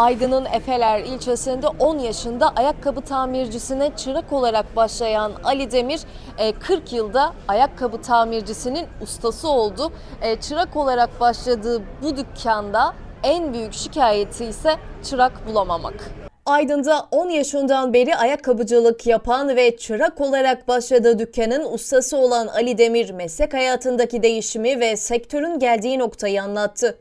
Aydın'ın Efeler ilçesinde 10 yaşında ayakkabı tamircisine çırak olarak başlayan Ali Demir e, 40 yılda ayakkabı tamircisinin ustası oldu. E, Çırak olarak başladığı bu dükkanda en büyük şikayeti ise çırak bulamamak. Aydın'da 10 yaşından beri ayakkabıcılık yapan ve çırak olarak başladığı dükkanın ustası olan Ali Demir meslek hayatındaki değişimi ve sektörün geldiği noktayı anlattı.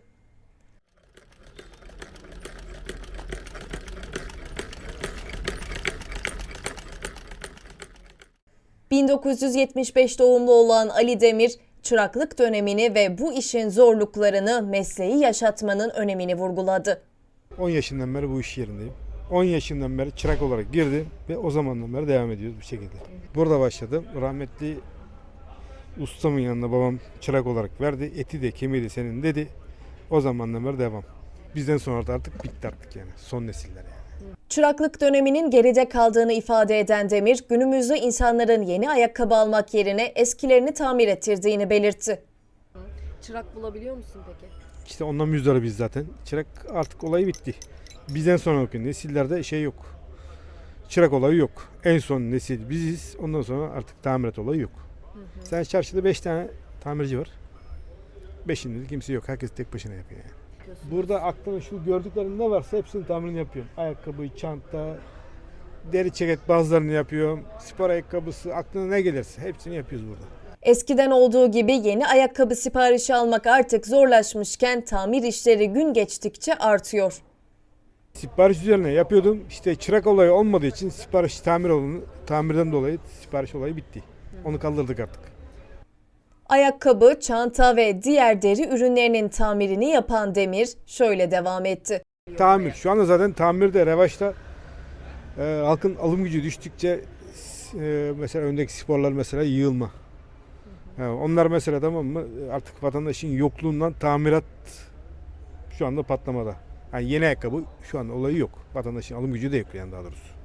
1975 doğumlu olan Ali Demir, çıraklık dönemini ve bu işin zorluklarını mesleği yaşatmanın önemini vurguladı. 10 yaşından beri bu iş yerindeyim. 10 yaşından beri çırak olarak girdim ve o zamandan beri devam ediyoruz bu şekilde. Burada başladım. Rahmetli ustamın yanına babam çırak olarak verdi. Eti de kemiği de senin dedi. O zamandan beri devam. Bizden sonra da artık bitti artık yani. Son nesiller yani. Çıraklık döneminin geride kaldığını ifade eden Demir, günümüzde insanların yeni ayakkabı almak yerine eskilerini tamir ettirdiğini belirtti. Çırak bulabiliyor musun peki? İşte ondan müjdarı biz zaten. Çırak artık olayı bitti. Bizden sonraki nesillerde şey yok. Çırak olayı yok. En son nesil biziz. Ondan sonra artık tamirat olayı yok. Sen çarşıda 5 tane tamirci var. Beşinde de kimse yok. Herkes tek başına yapıyor yani. Burada aklına şu gördüklerin ne varsa hepsini tamirini yapıyorum. Ayakkabı, çanta, deri ceket bazılarını yapıyorum. Spor ayakkabısı, aklına ne gelirse hepsini yapıyoruz burada. Eskiden olduğu gibi yeni ayakkabı siparişi almak artık zorlaşmışken tamir işleri gün geçtikçe artıyor. Sipariş üzerine yapıyordum. İşte çırak olayı olmadığı için sipariş tamir olanı, tamirden dolayı sipariş olayı bitti. Onu kaldırdık artık. Ayakkabı, çanta ve diğer deri ürünlerinin tamirini yapan Demir şöyle devam etti. Tamir. Şu anda zaten tamirde revaçta e, halkın alım gücü düştükçe e, mesela öndeki sporlar mesela yığılma. Yani onlar mesela tamam mı artık vatandaşın yokluğundan tamirat şu anda patlamada. Yani yeni ayakkabı şu anda olayı yok. Vatandaşın alım gücü de yok yani daha doğrusu.